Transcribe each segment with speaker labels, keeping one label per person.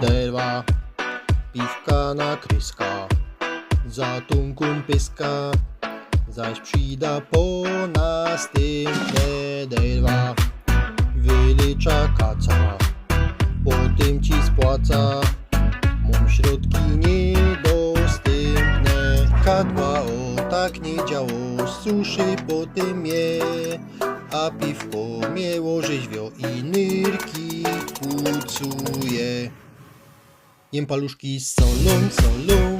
Speaker 1: derwa, piwka na kryska, zatunkum pyska, zaś przyda po następne derwa. Wylicza kaca, po tym ci spłaca, mum środki niedostępne. Kadła o tak nie działo, z suszy po tym je, a piwko miało rzeźwio i nyrki kucuje. Jem paluszki z solą, solą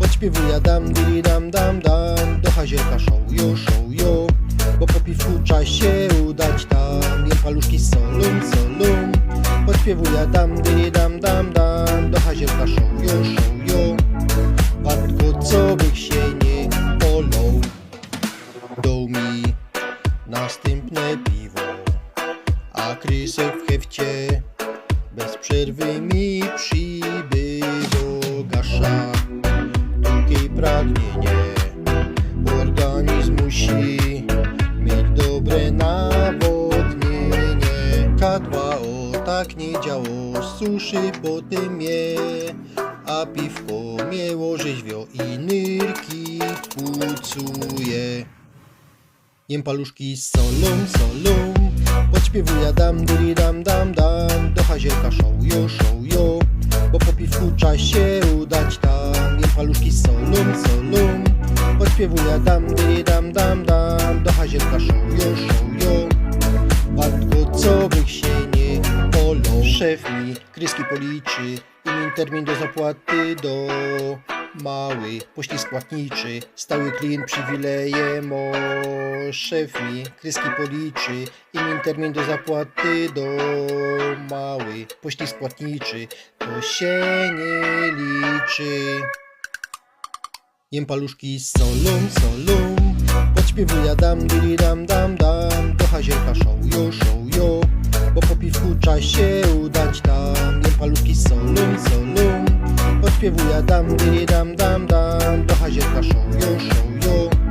Speaker 1: Podśpiewuję dam, diri dam, dam, dam. Do hazielka show, yo, show, yo. Bo po piwku trzeba się udać tam. Jem paluszki z solą, solą Podśpiewuję dam, diri dam, dam, dam. Do hazielka show, yo, show, yo. Wartko, co bych się nie polął Dał mi następne piwo. A krysek w hefcie bez przerwy mi przybyło Drugie pragnienie Organizm musi mieć dobre nawodnienie. K2O tak nie działo Suszy potem je. A piwko miało rzeźwio i nyrki pucuje. Jem paluszki z solą, solą. Podśpiewuję dam, diri dam, dam, dam. Do hazielka show, yo, show, yo. Bo po piwku tam Jem paluszki z solą, solą Podśpiewuję dam, diri dam, dam, dam. Do yo, show, yo Wartko, co bych się nie polął Szef mi kryski policzy I mi termin do zapłaty do Mały poślizg płatniczy. Stały klient przywileje mo. Szef mi kryski policzy I mi termin do zapłaty do Mały poślizg płatniczy. To się nie liczy Jem paluszki z solą, solą Podśpiewuję dam, diri dam, dam, dam. Do hazielka show, yo, show, yo. Bo po piwku trzeba się udać tam. Jem paluszki z solą, solą Podśpiewuję dam, diri dam, dam, dam. Do hazielka show, yo, show, yo